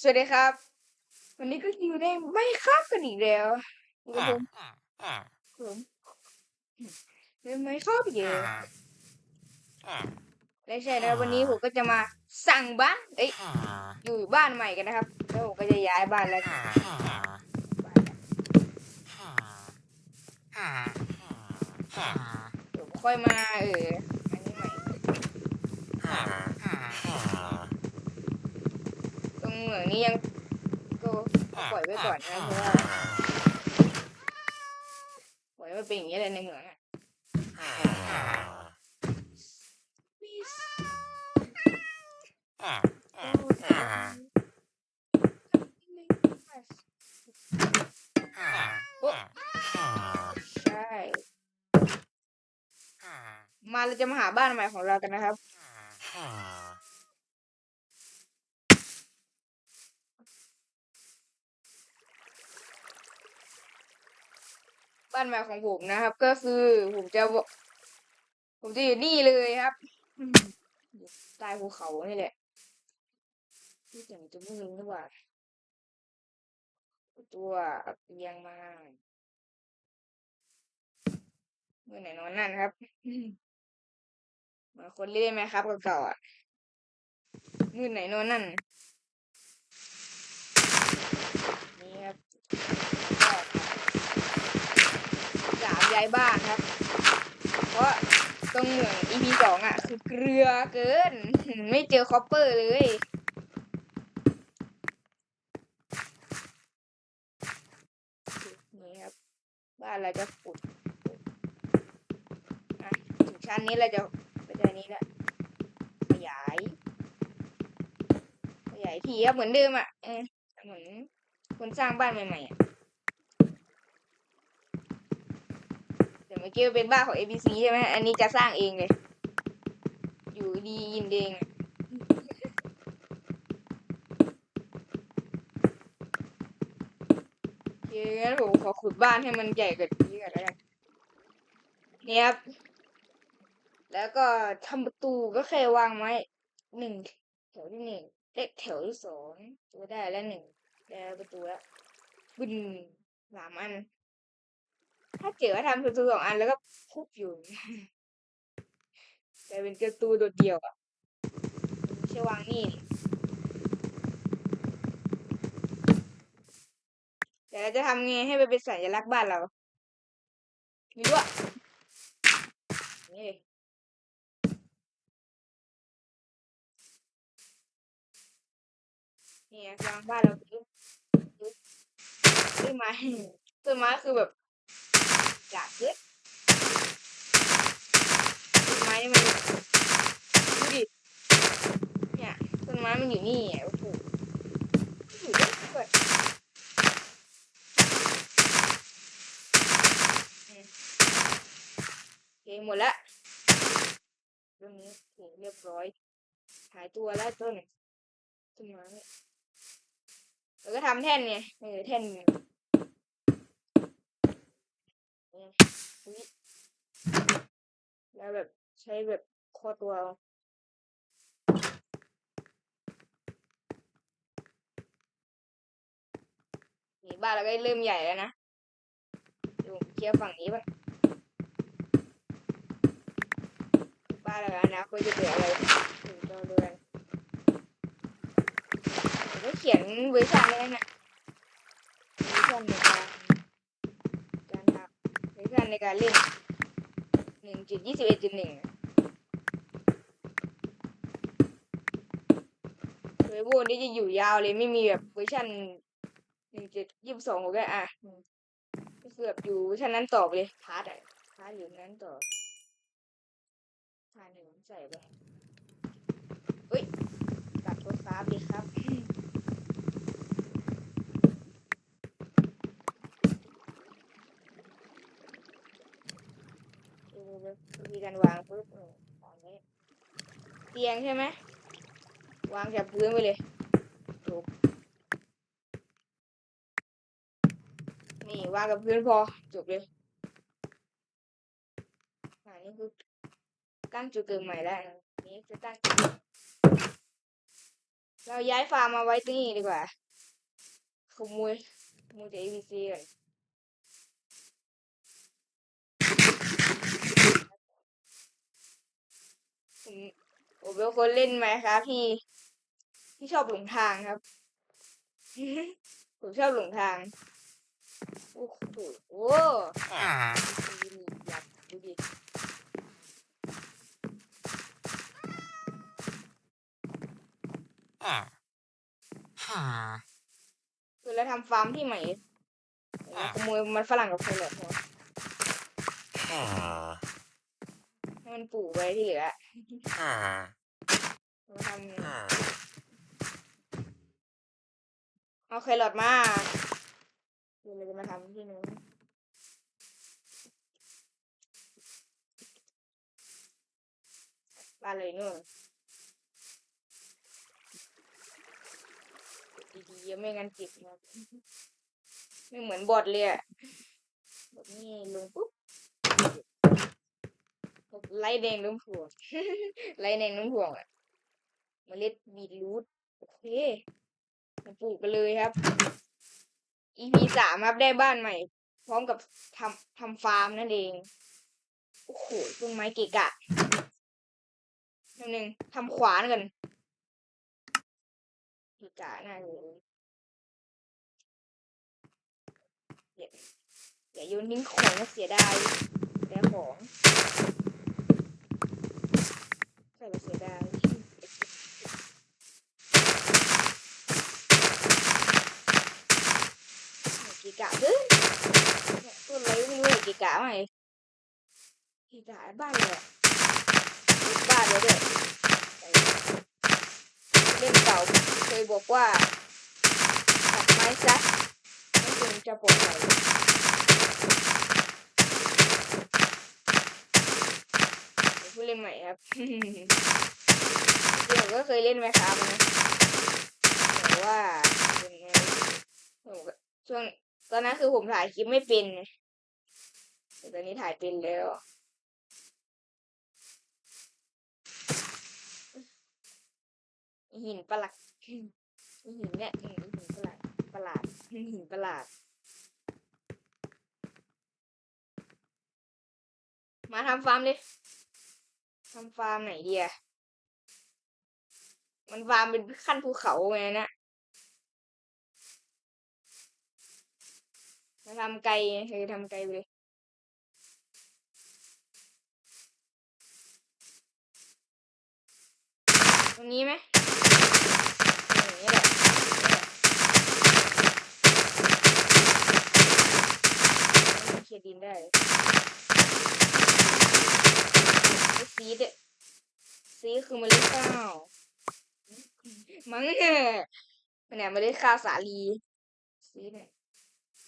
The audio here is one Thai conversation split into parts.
สวัสดีครับ วันนี้ก็อยู่ในไม่ครับกันอีกแล้วอยู่กับผมผมในไม่ครับอีกแล้วและใช่นะครับวันนี้ผมก็จะมาสั่งบ้านเอ้ยอยู่บ้านใหม่กันนะครับ แล้วผมก็จะย้ายบ้านแล้วเดี๋ยวค่อยมาเอออันนี้ใหม่ตรง เหมืองนี้ยังก็ปล่อยไว้ก่อนนะเพราะว่าปล่อยไว้เป็นอย่างนี้เลยในเหมืองอะใช่มาเราจะมาหาบ้านใหม่ของเรากันนะครับ บ้านใหม่ของผมนะครับ ก็คือผมจะ ผมจะอยู่นี่เลยครับใต้ภูเขานี่แหละที่จะจะไม่รู้หรือเปล่า ตัวเอาเตียงมาเมื่อไหนนอนนั่นครับอืมเหมาคนเล่นไหมครับเก่าๆอะมื่อไหนนอนนั่นนี่ครับ ย้ายบ้านครับ เพราะตรงเหมือง EP สองอะ คือเกลือเกิน ไม่เจอคอปเปอร์เลย นี่ครับ บ้านเราจะขุดอะถึงชั้นนี้เราจะไปได้นี้ล้วขยาย ขยายทีครับเหมือนเดิมอะเออเหมือนคนสร้างบ้านใหม่ๆอะแต่เมื่อกี้เป็นบ้านของ ABC ใช่ไหมอันนี้จะสร้างเองเลย อยู่ดียินเองโอเคงั้นผมขอขุดบ้านให้มันใหญ่กว่านี้ก่อนแล้วกันเนี่ยครับ แล้วก็ทำประตูก็แค่วางไว้หนึ่งแถวที่หนึ่งเลขแถวที่สองตัวได้แล้วหนึ่งได้ประตูแล้วบึนสามอัน ถ้าเจอว่าทำประตูสองอันแล้วก็คุบอยู่กลายเป็นประตูโดดเดี่ยวอะไม่ใช่วางนี่แต่เราจะทำไงให้มันเป็นสัญลักษณ์บ้านเราไม่รู้อะนี่เนี่วางบ้านเราปึ๊บปึ๊บต้นไม้ต้นไม้คือแบบ จากเกิดต้นไม้นี่มันดูดิเนี่ยต้นไม้มันอยู่นี่โอ้โหอยู่ได้เกิดอืมโอเคหมดละตรงนี้โอเคเรียบร้อย หายตัวแล้วต้นต้นไม้แล้วก็ทำแท่นไงเออแท่น เนี่ยอืมอุ๊ยแล้วแบบใช้แบบคอตัวเอานี่บ้านเราก็เริ่มใหญ่แล้วนะเดี๋ยวผมเคลียร์ฝั่งนี้บ้างบ้านเราอนะควรจะเหลืออะไรถึงเราเรือนผมก็เขียนเวอร์ชันเลยนะเวอร์ชันในการการทำเวอร์ชัน ในการเล่นหนึ่งจุดยี่สิบเอ็ดจุดหนึ่งเวอร์ชันนี้จะอยู่ยาวเลยไม่มีแบบเวอร์ชันหนึ่งจุดยี่สิบสองก็อะก็คือแบบอยู่เวอร์ชันนั้นต่อไปเลยพาร์ทอะพาร์ทอยู่นั้นต่อพาร์ทหนึ่งใส่ไปเฮ้ยตัดตัวฟ้าดีครับ ดูวิธีการวางปุ๊บอืมวางนี้ เตียงใช่ไหม วางจากพื้นไปเลยถูกนี่วางกับพื้นพอจบเลยอ่านี่คือตั้งจุดเกิดใหม่แล้วนี่จะตั้งจุดเราย้ายฟาร์มมาไว้ที่นี่ดีกว่าขโมยขโมยจาก ABC ก่อน ผมเป็นคนเล่นไหมครับพี่ที่ชอบหลงทางครับ ผมชอบหลงทาง โอ้โหโอ้ดูดิคือเราทำฟาร์มที่ใหม่ขโมยมันฝรั่งกับคนเลยพอ มันปลูกไว้ที่เหลือเราทำเอาแครอทมาเดี๋ยวเราจะมาทำที่นู้นบ้านเลยนู่นดีๆไม่งั้นจิบครับไม่เหมือนบอทเลยอะแบบนี้ลงปุ๊บ ไล่แดงล้มพวงไล่แดงล้มพวงอะเมล็ดบีทรูทโอเคมาปลูกกันเลยครับ EP สามครับได้บ้านใหม่ พร้อมกับทำทำฟาร์มนั่นเอง โอ้โหต้นไม้เกะกะนิดนึงทำขวานกันเกะกะน่าดูอย่าอย่าโยนทิ้งของนะเสียดายแต่ของ ส่ไปเสียดายกะกะเด้อเนี่ยต้นอะไรไม่รู้กะกะไหมกะกะบ้านเลยอะบ้านเลยด้วยเล่นเก่าเคยบอกว่าตัดไม้ซะไม่คงจะปลอดภัยดี๋ยว ผู้เล่นใหม่ครับผมก็เคยเล่นไหมครับนะแต่ว่าเป็นไงผมก็ช่วงตอนนั้นคือผมถ่ายคลิปไม่เป็นแต่ตอนนี้ถ่ายเป็นแล้วหินประหลาดหินเนี่ยหินประหลาดประหลาดหินประหลาด มาทำฟาร์มดิ ทำฟาร์มไหนดีอะมันฟาร์มเป็นขั้นภูเขาไงนะมาทำไกลไงคือทำไกลไปเลยตรงนี้ไหมอย่างนี้แหละเคลียร์ดินได้ ซีดซีคือเมล็ดข้าวมั้งเนี่ยมันเนี่ยเมล็ดข้าวสาลีซีเนี่ย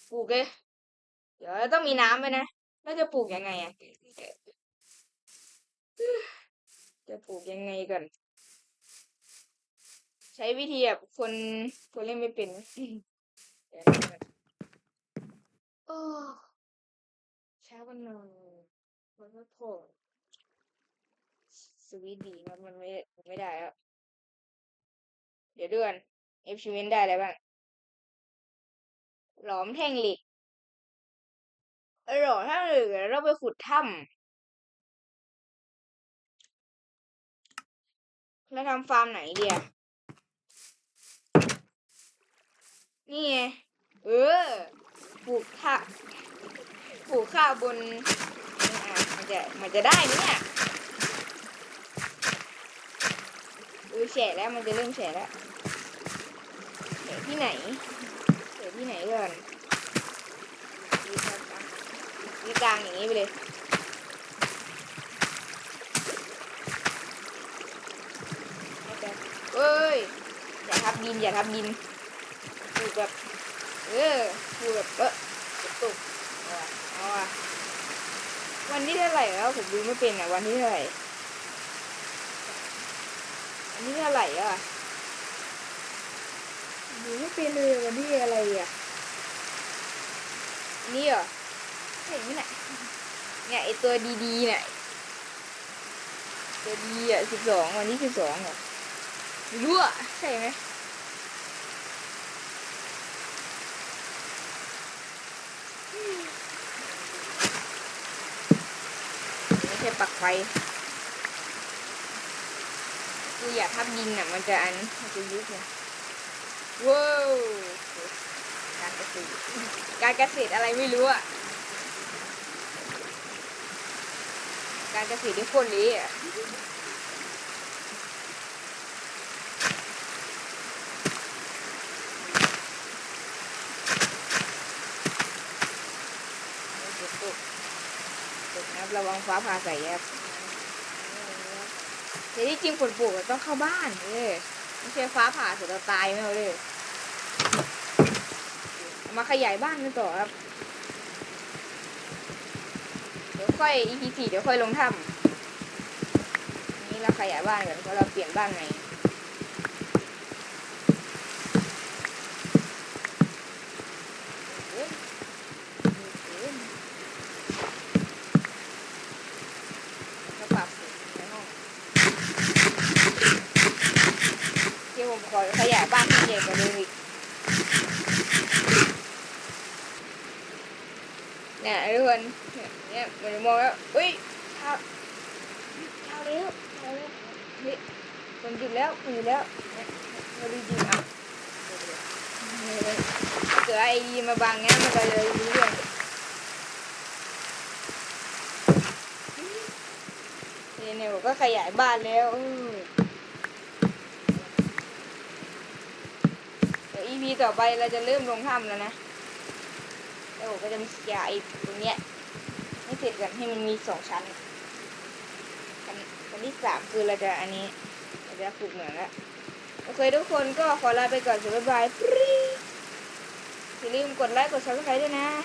ปลูกเลยเดี๋ยวต้องมีน้ำไหมนะแล้วจะปลูกยังไงอะจะปลูกยังไงก่อนใช้วิธีแบบคนคนเล่นไม่เป็นโอ้ช้าวันนอนมันไม่พอ สวีดีครับมันไม่ไม่ได้แล้วเดี๋ยวเดือนเอฟชิเวนได้อะไรบ้าง หลอมแท่งเหล็กอหลอมแท่งเหล็กเราไปขุดถ้ำแล้วทำฟาร์มไหนเดียนี่ไง เออ ปลูกข้าวปลูกข้าวบนอะมันจะ มันจะได้ไหมเนี่ยเออแฉะแล้วมันจะเริ่มแฉะแล้วแฉะที่ไหนแฉะที่ไหนก่อนดีครับอะนี่กลางอย่างนี้ไปเลยเอ้ยอย่าทับดินอย่าทับดินปลูกแบบเออปลูกแบบเออตุกเอาอะเอาอะวันที่เท่าไหร่แล้วผมดูไม่เป็นอะวันที่เท่าไหร่ นที่เท่าไหร่อะดูไม่เป็นเลยวันที่อะไรอะอันนี่เหรอใช่ไหมเนี่ยเนี่ยไอตัวดีๆเนี่ยตัวดีอะสิบสองวันที่สิบสองเหรอไม่รู้อะใช่ไหมไม่ใช่ปลักไฟ คืออย่าทับยิงอะ มันจะอันมันจะยุบเนี่ยว้าวการเกษตรการเกษตรอะไรไม่รู้อะการเกษตรที่คนนี้อะตกตกนะครับระวังฟ้าผ่าใส่ครับ แต่ที่จริงฝนปลูกต้องเข้าบ้านเลยไม่ใช่ฟ้าผ่าเสร็จเราตายไม่เอาเลยมาขยายบ้านกันต่อครับ เดี๋ยวค่อย EP สี่เดี๋ยวค่อยลงถ้ำนี่เราขยายบ้านกันเพราะเราเปลี่ยนบ้านใหม่เอ๊ะเอ๊ะ กระปรับในห้องที่ผมขอขยายบ้านให้ใหญ่กว่าเดิมอีก เนี่ยทุกคนเนี่ยเนี่ยมันมองแล้วอุ้ยเช้าเช้าแล้วเช้าแล้วเฮ้ยคนหยุดแล้วคนหยุดแล้วเนี่ยมาดูจริงอะเกิดไอดีมาบังงั้นมันก็เลยรู้เรื่องเนี่ยเนี่ยผมก็ขยายบ้านแล้วเออเดี๋ยว EP ต่อไปเราจะเริ่มลงถ้ำแล้วนะ แล้ก็จะมีขยายตรงเนี้ยให้เสร็จกันให้มันมีสองชั้นชั้นชั้นที่สามคือเราจะอันนี้เราจะปลูกเหมืองละโอเคทุกคนก็ขอลาไปก่อนสวัสดีบายปรีอย่าลืมกดไลค์กดซับสไครต์ด้วยนะ